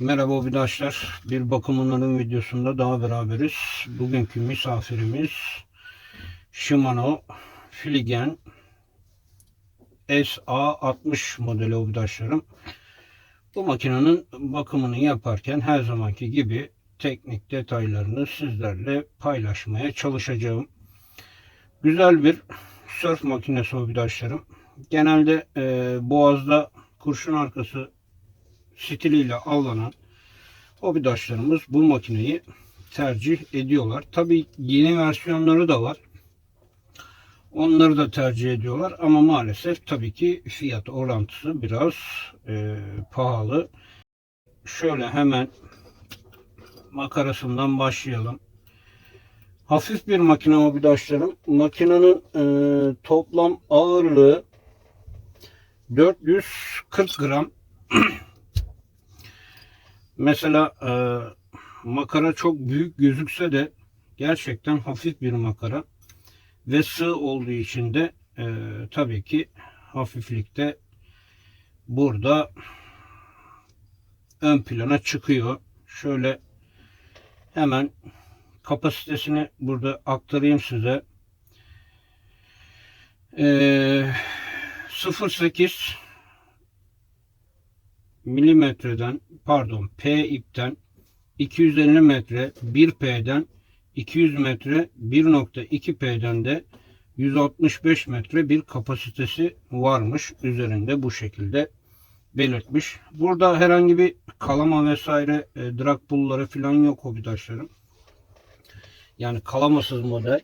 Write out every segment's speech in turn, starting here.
Merhaba arkadaşlar. Bir bakımının videosunda daha beraberiz. Bugünkü misafirimiz Shimano Filigen SA60 modeli arkadaşlarım. Bu makinenin bakımını yaparken her zamanki gibi teknik detaylarını sizlerle paylaşmaya çalışacağım. Güzel bir surf makinesi arkadaşlarım. Genelde e, boğazda kurşun arkası stiliyle avlanan hobidaşlarımız bu makineyi tercih ediyorlar. Tabi yeni versiyonları da var. Onları da tercih ediyorlar ama maalesef tabii ki fiyat orantısı biraz e, pahalı. Şöyle hemen makarasından başlayalım. Hafif bir makine hobidaşlarım. Makinenin e, toplam ağırlığı 440 gram Mesela e, makara çok büyük gözükse de gerçekten hafif bir makara ve sığ olduğu için de e, tabii ki hafiflikte burada ön plana çıkıyor. Şöyle hemen kapasitesini burada aktarayım size. E, 0.8 milimetreden pardon P ipten 250 metre 1P'den 200 metre 1.2P'den de 165 metre bir kapasitesi varmış üzerinde bu şekilde belirtmiş. Burada herhangi bir kalama vesaire e, drag pull'ları falan yok hobidaşlarım. Yani kalamasız model.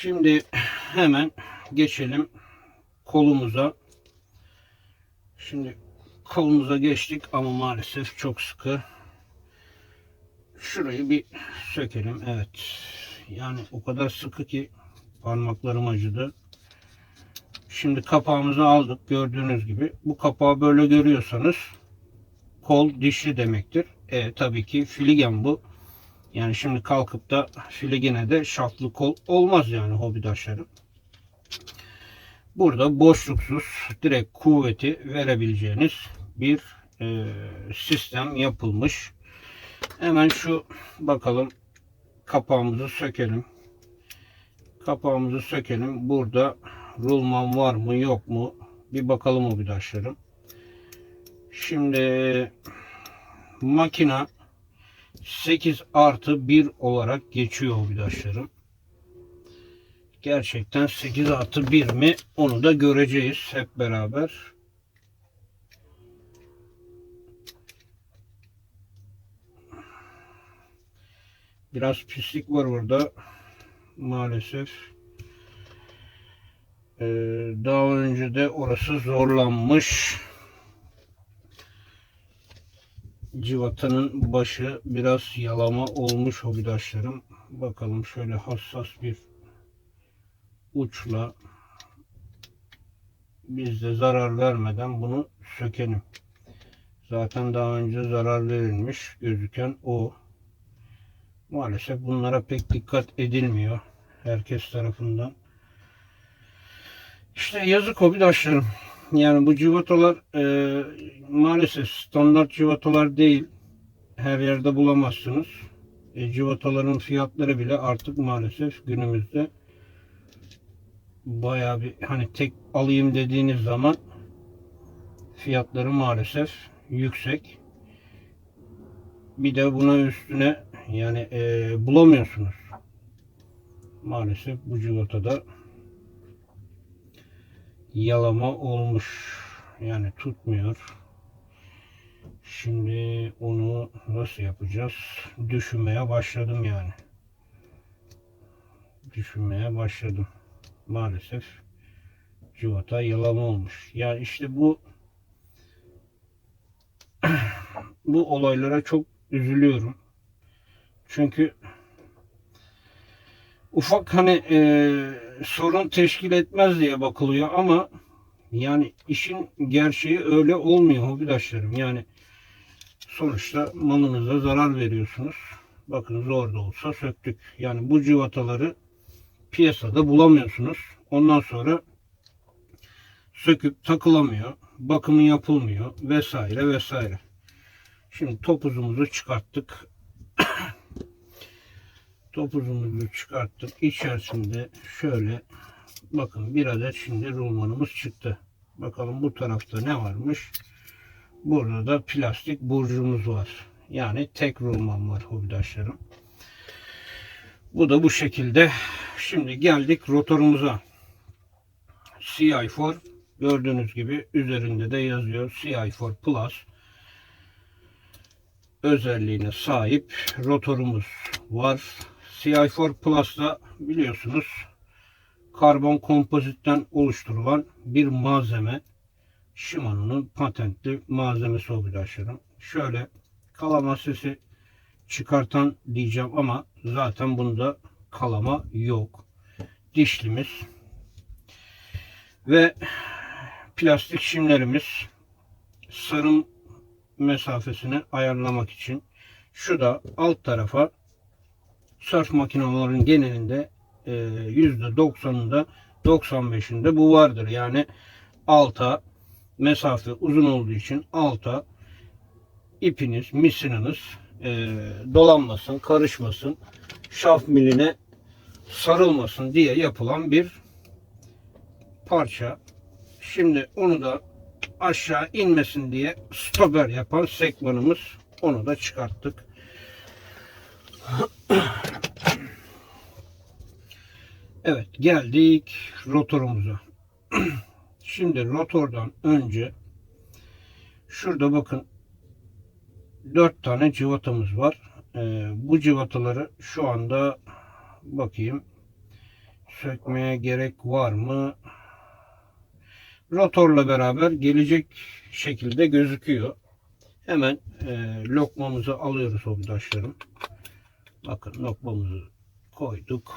Şimdi hemen geçelim kolumuza. Şimdi kolumuza geçtik ama maalesef çok sıkı. Şurayı bir sökelim. Evet. Yani o kadar sıkı ki parmaklarım acıdı. Şimdi kapağımızı aldık gördüğünüz gibi. Bu kapağı böyle görüyorsanız kol dişli demektir. E, tabii ki filigen bu. Yani şimdi kalkıp da filigene de şaftlı kol olmaz yani hobidaşlarım. Burada boşluksuz direkt kuvveti verebileceğiniz bir e, sistem yapılmış. Hemen şu bakalım kapağımızı sökelim. Kapağımızı sökelim. Burada rulman var mı yok mu? Bir bakalım o bidaşlarım. Şimdi makina 8 artı 1 olarak geçiyor o bidaşlarım gerçekten 8 artı 1 mi onu da göreceğiz hep beraber. Biraz pislik var burada maalesef. Ee, daha önce de orası zorlanmış. Civatanın başı biraz yalama olmuş hobidaşlarım. Bakalım şöyle hassas bir uçla biz de zarar vermeden bunu sökelim. Zaten daha önce zarar verilmiş gözüken o. Maalesef bunlara pek dikkat edilmiyor herkes tarafından. İşte yazık hobidaşlarım. Yani bu civatalar e, maalesef standart civatalar değil. Her yerde bulamazsınız. E, civataların fiyatları bile artık maalesef günümüzde bayağı bir hani tek alayım dediğiniz zaman fiyatları maalesef yüksek. Bir de buna üstüne yani e, bulamıyorsunuz. Maalesef bu civatada yalama olmuş. Yani tutmuyor. Şimdi onu nasıl yapacağız? Düşünmeye başladım yani. Düşünmeye başladım maalesef civata yalama olmuş. Yani işte bu bu olaylara çok üzülüyorum. Çünkü ufak hani e, sorun teşkil etmez diye bakılıyor ama yani işin gerçeği öyle olmuyor hobidaşlarım. Yani sonuçta malınıza zarar veriyorsunuz. Bakın zor da olsa söktük. Yani bu civataları piyasada bulamıyorsunuz. Ondan sonra söküp takılamıyor, bakımı yapılmıyor vesaire vesaire. Şimdi topuzumuzu çıkarttık. Topuzumuzu çıkarttık. İçerisinde şöyle bakın bir adet şimdi rulmanımız çıktı. Bakalım bu tarafta ne varmış? Burada da plastik burcumuz var. Yani tek rulman var hobidaşlarım. Bu da bu şekilde. Şimdi geldik rotorumuza. CI4 gördüğünüz gibi üzerinde de yazıyor CI4 Plus özelliğine sahip rotorumuz var. CI4 Plus'ta biliyorsunuz karbon kompozitten oluşturulan bir malzeme. Shimano'nun patentli malzemesi arkadaşlarım. Şöyle kalama sesi çıkartan diyeceğim ama zaten bunda kalama yok. Dişlimiz ve plastik şimlerimiz sarım mesafesini ayarlamak için şu da alt tarafa surf makinelerinin genelinde e, %90'ında 95'inde bu vardır. Yani alta mesafe uzun olduğu için alta ipiniz, misininiz e, dolanmasın, karışmasın, şaf miline sarılmasın diye yapılan bir parça. Şimdi onu da aşağı inmesin diye stoper yapan sekmanımız onu da çıkarttık. Evet geldik rotorumuza. Şimdi rotordan önce şurada bakın 4 tane cıvatamız var. Ee, bu cıvataları şu anda bakayım sökmeye gerek var mı? Rotorla beraber gelecek şekilde gözüküyor. Hemen e, lokmamızı alıyoruz arkadaşlarım. Bakın lokmamızı koyduk.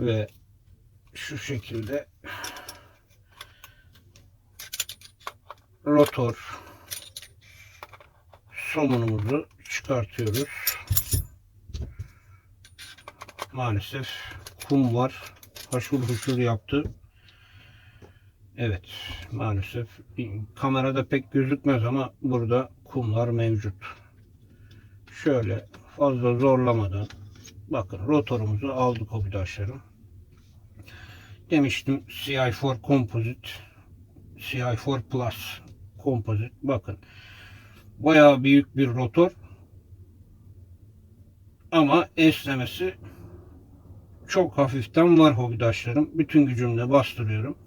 Ve şu şekilde rotor somunumuzu çıkartıyoruz. Maalesef kum var. Haşur huşur yaptı. Evet maalesef kamerada pek gözükmez ama burada kumlar mevcut. Şöyle fazla zorlamadan bakın rotorumuzu aldık arkadaşlarım. Demiştim CI4 Composite CI4 Plus Composite bakın bayağı büyük bir rotor ama esnemesi çok hafiften var hobidaşlarım. Bütün gücümle bastırıyorum.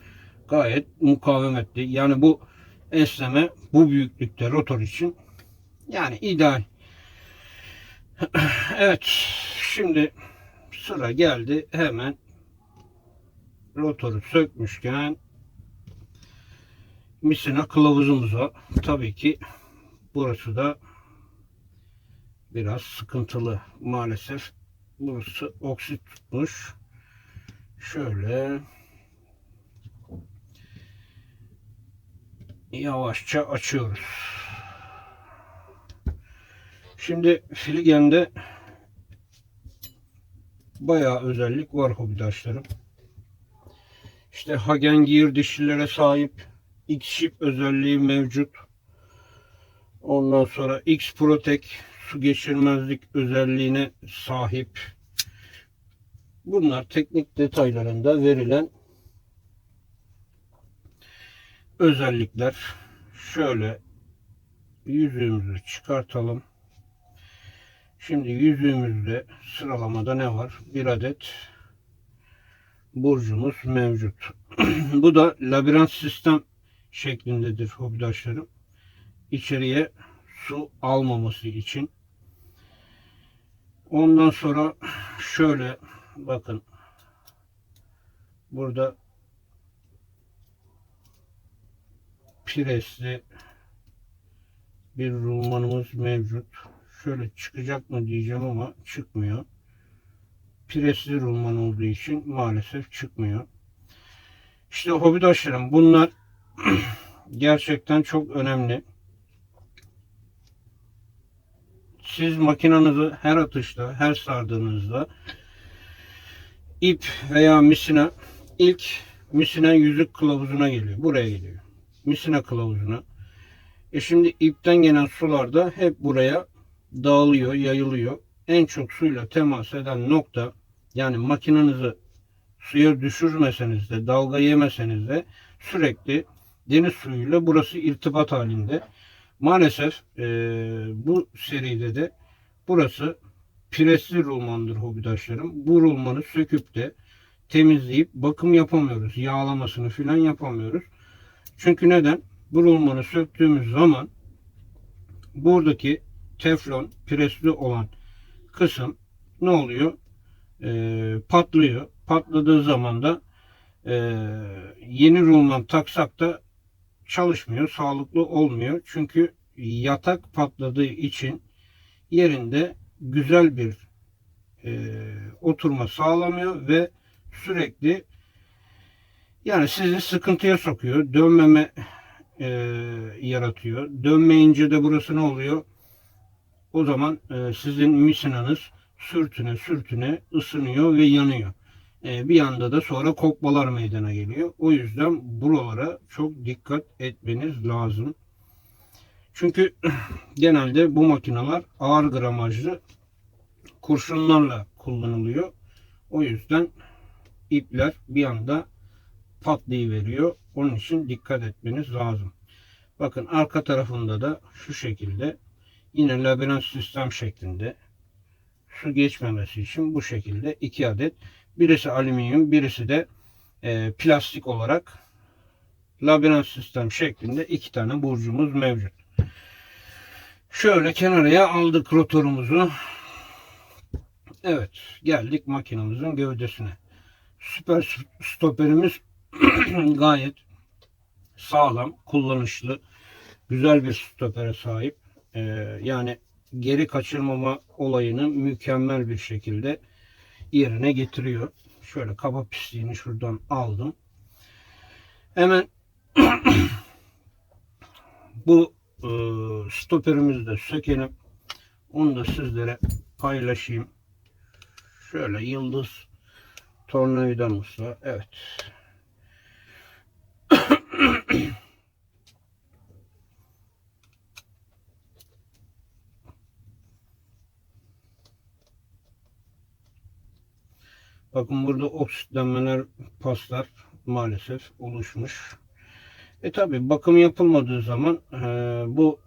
Gayet mukavemetli. Yani bu esneme bu büyüklükte rotor için yani ideal. evet. Şimdi sıra geldi. Hemen rotoru sökmüşken misina kılavuzumuza. Tabii ki burası da biraz sıkıntılı maalesef. Burası oksit tutmuş. Şöyle yavaşça açıyoruz. Şimdi filigende bayağı özellik var hobidaşlarım işte Hagen Gear dişlilere sahip X-Ship özelliği mevcut. Ondan sonra X-Protect su geçirmezlik özelliğine sahip. Bunlar teknik detaylarında verilen özellikler. Şöyle yüzüğümüzü çıkartalım. Şimdi yüzüğümüzde sıralamada ne var? Bir adet burcumuz mevcut. Bu da labirent sistem şeklindedir hobidaşlarım. İçeriye su almaması için. Ondan sonra şöyle bakın burada presli bir rulmanımız mevcut. Şöyle çıkacak mı diyeceğim ama çıkmıyor. Presli rulman olduğu için maalesef çıkmıyor. İşte hobidaşlarım bunlar gerçekten çok önemli. Siz makinanızı her atışta, her sardığınızda ip veya misina ilk misina yüzük kılavuzuna geliyor. Buraya geliyor. Misina kılavuzuna. E şimdi ipten gelen sular da hep buraya dağılıyor, yayılıyor. En çok suyla temas eden nokta yani makinenizi suya düşürmeseniz de, dalga yemeseniz de sürekli deniz suyuyla burası irtibat halinde. Maalesef e, bu seride de burası presli rulmandır hobidaşlarım. Bu rulmanı söküp de temizleyip bakım yapamıyoruz. Yağlamasını filan yapamıyoruz. Çünkü neden? Bu rulmanı söktüğümüz zaman buradaki teflon presli olan kısım ne oluyor? Ee, patlıyor. Patladığı zaman da e, yeni rulman taksak da çalışmıyor. Sağlıklı olmuyor. Çünkü yatak patladığı için yerinde güzel bir e, oturma sağlamıyor ve sürekli yani sizi sıkıntıya sokuyor. Dönmeme e, yaratıyor. Dönmeyince de burası ne oluyor? O zaman e, sizin misinanız sürtüne sürtüne ısınıyor ve yanıyor. E, bir anda da sonra kopmalar meydana geliyor. O yüzden buralara çok dikkat etmeniz lazım. Çünkü genelde bu makineler ağır gramajlı kurşunlarla kullanılıyor. O yüzden ipler bir anda patlayıveriyor. Onun için dikkat etmeniz lazım. Bakın arka tarafında da şu şekilde yine labirent sistem şeklinde su geçmemesi için bu şekilde iki adet birisi alüminyum birisi de e, plastik olarak labirent sistem şeklinde iki tane burcumuz mevcut. Şöyle kenarıya aldık rotorumuzu. Evet geldik makinamızın gövdesine. Süper stoperimiz gayet sağlam, kullanışlı, güzel bir stopere sahip. Ee, yani geri kaçırmama olayını mükemmel bir şekilde yerine getiriyor. Şöyle kaba pisliğini şuradan aldım. Hemen bu e, stoperimizi de sökelim. Onu da sizlere paylaşayım. Şöyle yıldız tornavidamızla. Evet. Bakın burada oksitlenmeler, paslar maalesef oluşmuş. E tabi bakım yapılmadığı zaman e, bu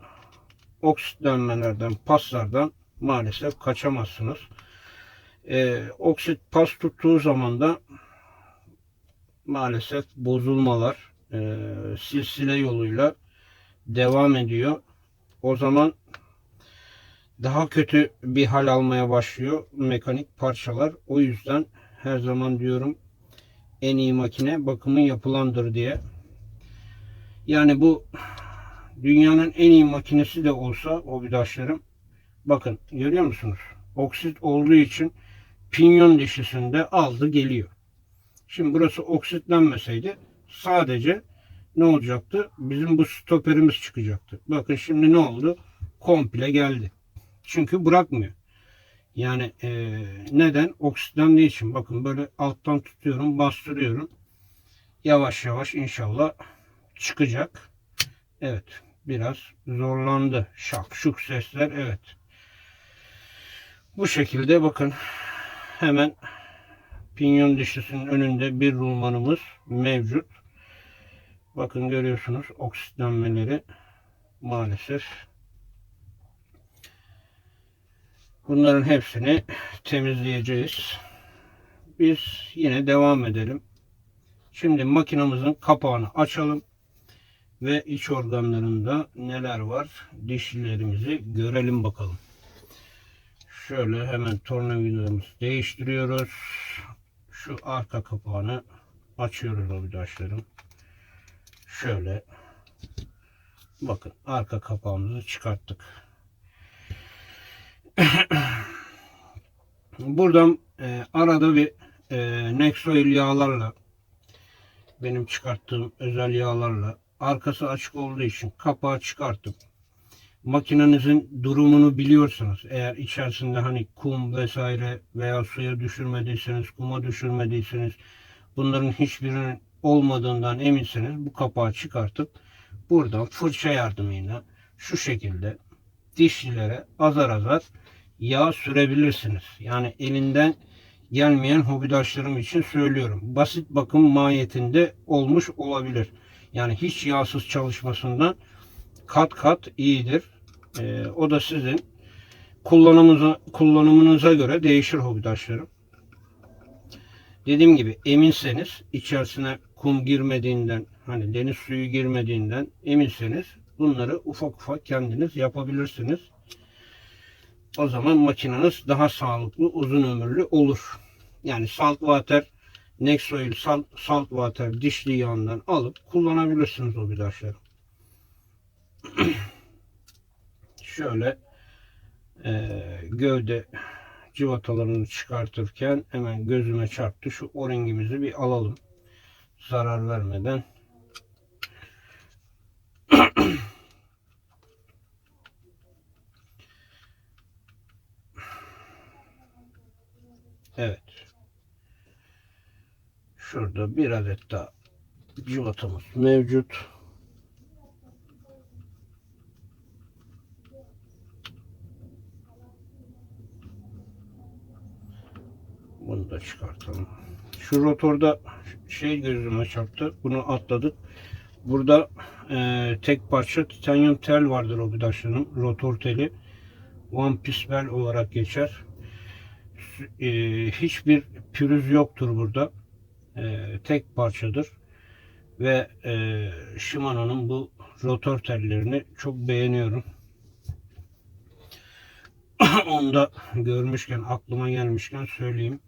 oksitlenmelerden, paslardan maalesef kaçamazsınız. E, oksit pas tuttuğu zaman da maalesef bozulmalar e, silsile yoluyla devam ediyor. O zaman daha kötü bir hal almaya başlıyor mekanik parçalar. O yüzden her zaman diyorum en iyi makine bakımı yapılandır diye. Yani bu dünyanın en iyi makinesi de olsa o vidaşlarım bakın görüyor musunuz? Oksit olduğu için pinyon dişisinde aldı geliyor. Şimdi burası oksitlenmeseydi sadece ne olacaktı? Bizim bu stoperimiz çıkacaktı. Bakın şimdi ne oldu? Komple geldi. Çünkü bırakmıyor. Yani e, neden? Oksitlendiği için. Bakın böyle alttan tutuyorum, bastırıyorum. Yavaş yavaş inşallah çıkacak. Evet. Biraz zorlandı. Şak şuk sesler. Evet. Bu şekilde bakın hemen pinyon dişlisinin önünde bir rulmanımız mevcut. Bakın görüyorsunuz oksitlenmeleri maalesef. Bunların hepsini temizleyeceğiz. Biz yine devam edelim. Şimdi makinamızın kapağını açalım ve iç organlarında neler var dişlilerimizi görelim bakalım. Şöyle hemen tornavidamızı değiştiriyoruz. Şu arka kapağını açıyoruz arkadaşlarım. Şöyle bakın arka kapağımızı çıkarttık. Buradan e, arada bir e, Nexoil yağlarla benim çıkarttığım özel yağlarla arkası açık olduğu için kapağı çıkartıp makinenizin durumunu biliyorsanız eğer içerisinde hani kum vesaire veya suya düşürmediyseniz kuma düşürmediyseniz bunların hiçbirinin olmadığından eminseniz bu kapağı çıkartıp buradan fırça yardımıyla şu şekilde dişlilere azar azar yağ sürebilirsiniz. Yani elinden gelmeyen hobidaşlarım için söylüyorum. Basit bakım mahiyetinde olmuş olabilir. Yani hiç yağsız çalışmasından kat kat iyidir. Ee, o da sizin kullanımınıza, kullanımınıza göre değişir hobidaşlarım. Dediğim gibi eminseniz içerisine kum girmediğinden hani deniz suyu girmediğinden eminseniz bunları ufak ufak kendiniz yapabilirsiniz. O zaman makineniz daha sağlıklı, uzun ömürlü olur. Yani saltwater, Nexoil salt, saltwater dişli yağından alıp kullanabilirsiniz o bidaşları. Şöyle eee gövde civatalarını çıkartırken hemen gözüme çarptı. Şu o-ringimizi bir alalım. Zarar vermeden. Evet. Şurada bir adet daha civatamız mevcut. Bunu da çıkartalım. Şu rotorda şey gözüme çarptı. Bunu atladık. Burada e, tek parça titanyum tel vardır o bidaşının. Rotor teli. One piece bell olarak geçer. E, hiçbir pürüz yoktur burada. E, tek parçadır. Ve e, Shimano'nun bu rotor tellerini çok beğeniyorum. Onu da görmüşken aklıma gelmişken söyleyeyim.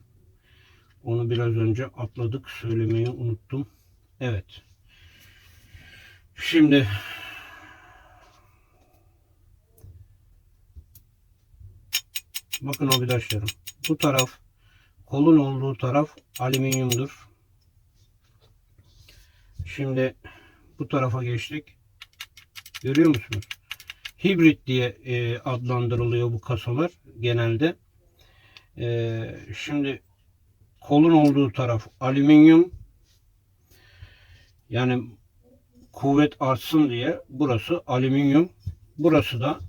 Onu biraz önce atladık. Söylemeyi unuttum. Evet. Şimdi bakın obidaşlarım. Bu taraf kolun olduğu taraf alüminyumdur. Şimdi bu tarafa geçtik. Görüyor musunuz? Hibrit diye e, adlandırılıyor bu kasalar genelde. E, şimdi kolun olduğu taraf alüminyum. Yani kuvvet artsın diye burası alüminyum. Burası da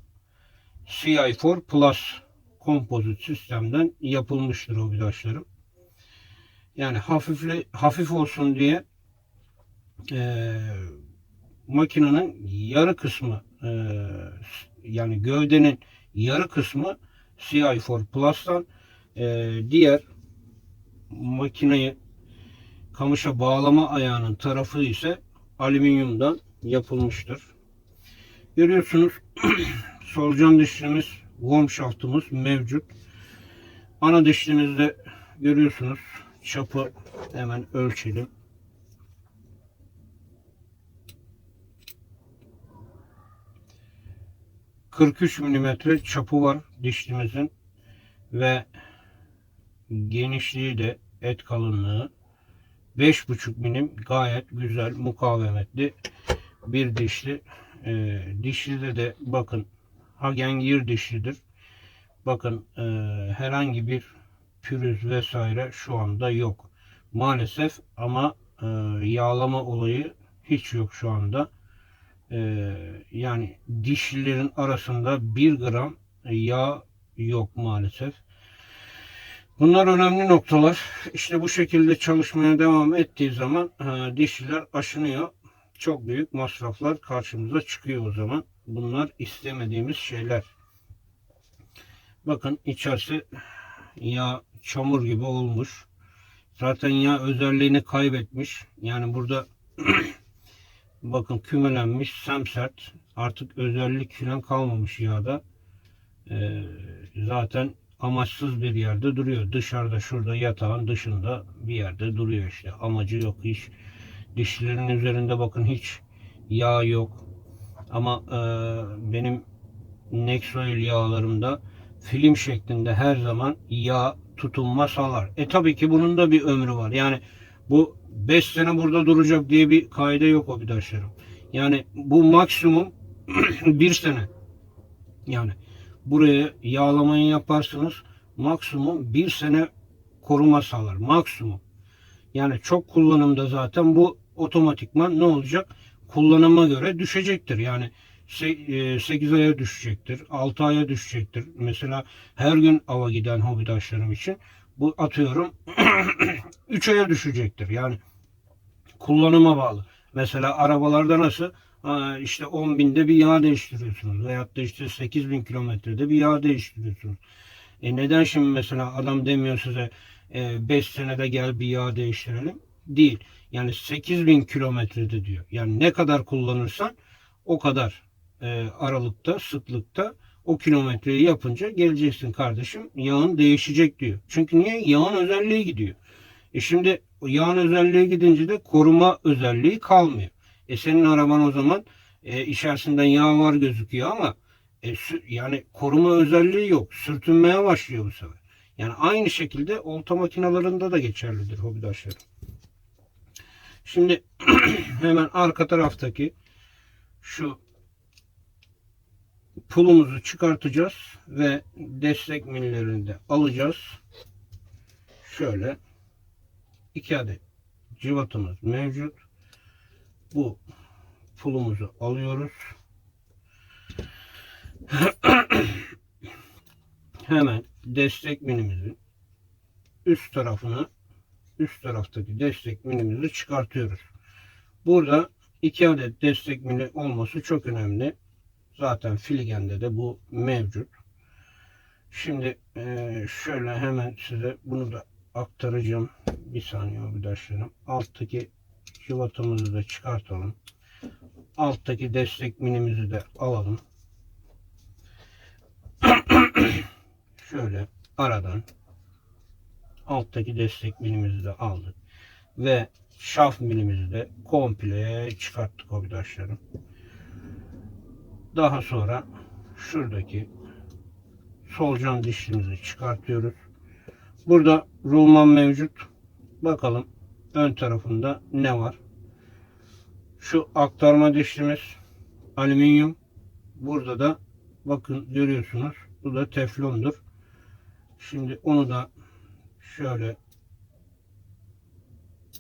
CI4 Plus kompozit sistemden yapılmıştır o vidaşlarım. Yani hafifli, hafif olsun diye e, makinenin yarı kısmı e, yani gövdenin yarı kısmı CI4 Plus'tan e, diğer makineyi kamışa bağlama ayağının tarafı ise alüminyumdan yapılmıştır. Görüyorsunuz solucan dişlimiz, worm şaftımız mevcut. Ana dişlimizde görüyorsunuz çapı hemen ölçelim. ...43 milimetre çapı var dişlimizin... ...ve... ...genişliği de et kalınlığı 5,5 milim gayet güzel mukavemetli bir dişli. E, dişlide de bakın Hagengir dişlidir. Bakın e, herhangi bir pürüz vesaire şu anda yok. Maalesef ama e, yağlama olayı hiç yok şu anda. E, yani dişlilerin arasında 1 gram yağ yok maalesef. Bunlar önemli noktalar. İşte bu şekilde çalışmaya devam ettiği zaman e, dişliler aşınıyor. Çok büyük masraflar karşımıza çıkıyor o zaman. Bunlar istemediğimiz şeyler. Bakın içerisi yağ çamur gibi olmuş. Zaten yağ özelliğini kaybetmiş. Yani burada bakın kümelenmiş, semsert. Artık özellik falan kalmamış yağda. Ee, zaten amaçsız bir yerde duruyor. Dışarıda şurada yatağın dışında bir yerde duruyor işte. Amacı yok hiç. Dişlerin üzerinde bakın hiç yağ yok. Ama e, benim Nexoil yağlarımda film şeklinde her zaman yağ tutunma sağlar. E tabii ki bunun da bir ömrü var. Yani bu 5 sene burada duracak diye bir kaide yok o bidaşlarım. Yani bu maksimum bir sene. Yani buraya yağlamayı yaparsınız maksimum bir sene koruma sağlar. Maksimum. Yani çok kullanımda zaten bu otomatikman ne olacak? Kullanıma göre düşecektir. Yani 8 aya düşecektir. 6 aya düşecektir. Mesela her gün ava giden hobidaşlarım için bu atıyorum 3 aya düşecektir. Yani kullanıma bağlı. Mesela arabalarda nasıl işte 10 binde bir yağ değiştiriyorsunuz. Veyahut da işte 8 bin kilometrede bir yağ değiştiriyorsunuz. E neden şimdi mesela adam demiyor size 5 senede gel bir yağ değiştirelim? Değil. Yani 8 bin kilometrede diyor. Yani ne kadar kullanırsan o kadar e, aralıkta, sıklıkta o kilometreyi yapınca geleceksin kardeşim. Yağın değişecek diyor. Çünkü niye? Yağın özelliği gidiyor. E şimdi yağın özelliği gidince de koruma özelliği kalmıyor. E senin araban o zaman e, içerisinden yağ var gözüküyor ama e, yani koruma özelliği yok. Sürtünmeye başlıyor bu sefer. Yani aynı şekilde olta makinalarında da geçerlidir hobidaşlarım. Şimdi hemen arka taraftaki şu pulumuzu çıkartacağız ve destek millerini de alacağız. Şöyle iki adet cıvatımız mevcut. Bu pulumuzu alıyoruz. Hemen destek minimizin üst tarafını üst taraftaki destek minimizi çıkartıyoruz. Burada iki adet destek mini olması çok önemli. Zaten Filgen'de de bu mevcut. Şimdi eee, şöyle hemen size bunu da aktaracağım. Bir saniye arkadaşlarım. Alttaki cıvatamızı da çıkartalım. Alttaki destek minimizi de alalım. Şöyle aradan alttaki destek milimizi de aldık. Ve şaf milimizi de komple çıkarttık arkadaşlarım. Daha sonra şuradaki solcan dişimizi çıkartıyoruz. Burada rulman mevcut. Bakalım ön tarafında ne var? Şu aktarma dişimiz alüminyum. Burada da bakın görüyorsunuz. Bu da teflondur. Şimdi onu da şöyle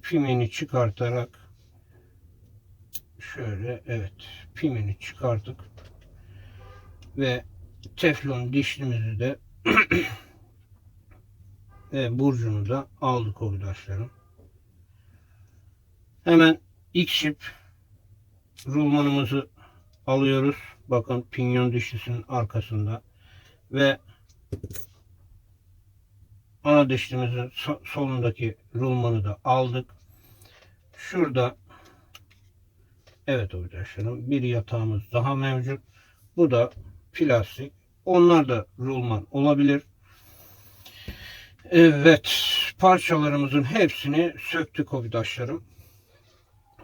pimeni çıkartarak şöyle evet pimeni çıkarttık ve teflon dişlimizi de ve burcunu da aldık arkadaşlarım. Hemen X-Ship rulmanımızı alıyoruz. Bakın pinyon dişlisinin arkasında ve ana dişlimizin so- solundaki rulmanı da aldık. Şurada evet arkadaşlarım bir yatağımız daha mevcut. Bu da plastik. Onlar da rulman olabilir. Evet parçalarımızın hepsini söktük arkadaşlarım.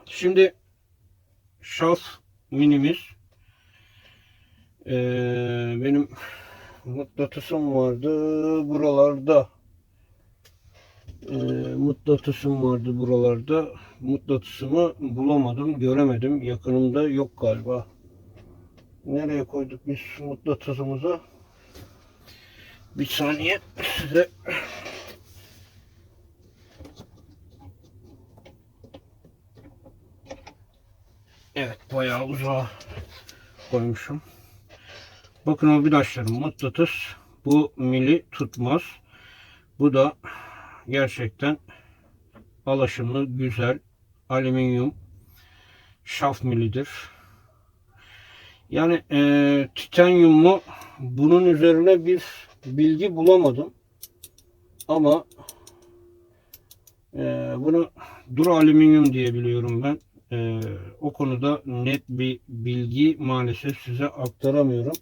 Şimdi şaf minimiz ee, benim mıknatısım vardı buralarda ee, mıknatısım vardı buralarda mıknatısımı bulamadım göremedim yakınımda yok galiba nereye koyduk biz mıknatısımızı bir saniye size Evet bayağı uzağa koymuşum. Bakın arkadaşlarım mıknatıs bu mili tutmaz. Bu da gerçekten alaşımlı güzel alüminyum şaf milidir. Yani e, titanyumlu bunun üzerine bir bilgi bulamadım. Ama e, bunu duru alüminyum diye biliyorum ben. E, o konuda net bir bilgi maalesef size aktaramıyorum.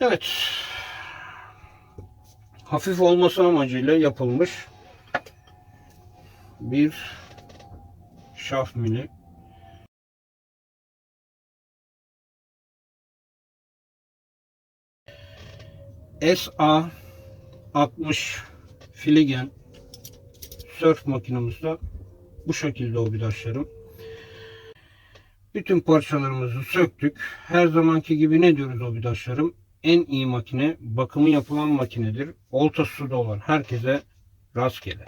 Evet. Hafif olması amacıyla yapılmış bir şaf mili. SA 60 Filigen surf makinamızda bu şekilde obidaşlarım. Bütün parçalarımızı söktük. Her zamanki gibi ne diyoruz obidaşlarım? En iyi makine bakımı yapılan makinedir. Olta suda olan herkese rastgele.